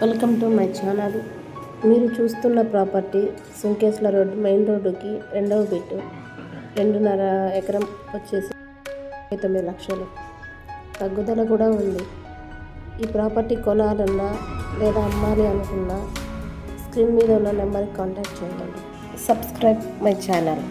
Welcome to my channel. మీరు చూస్తున్న property Sunkesula road main రోడ్డుకి రెండవ బిట్టు. రెండున్నర ఎకరం వచ్చేసి తొమ్మిది లక్షలు. తగ్గుదల కూడా ఉంది. ఈ ప్రాపర్టీ కొనాలన్నా లేదా అమ్మాలి అనుకున్నా స్క్రీన్ మీద ఉన్న నెంబర్కి కాంటాక్ట్ చేయండి. Subscribe my channel.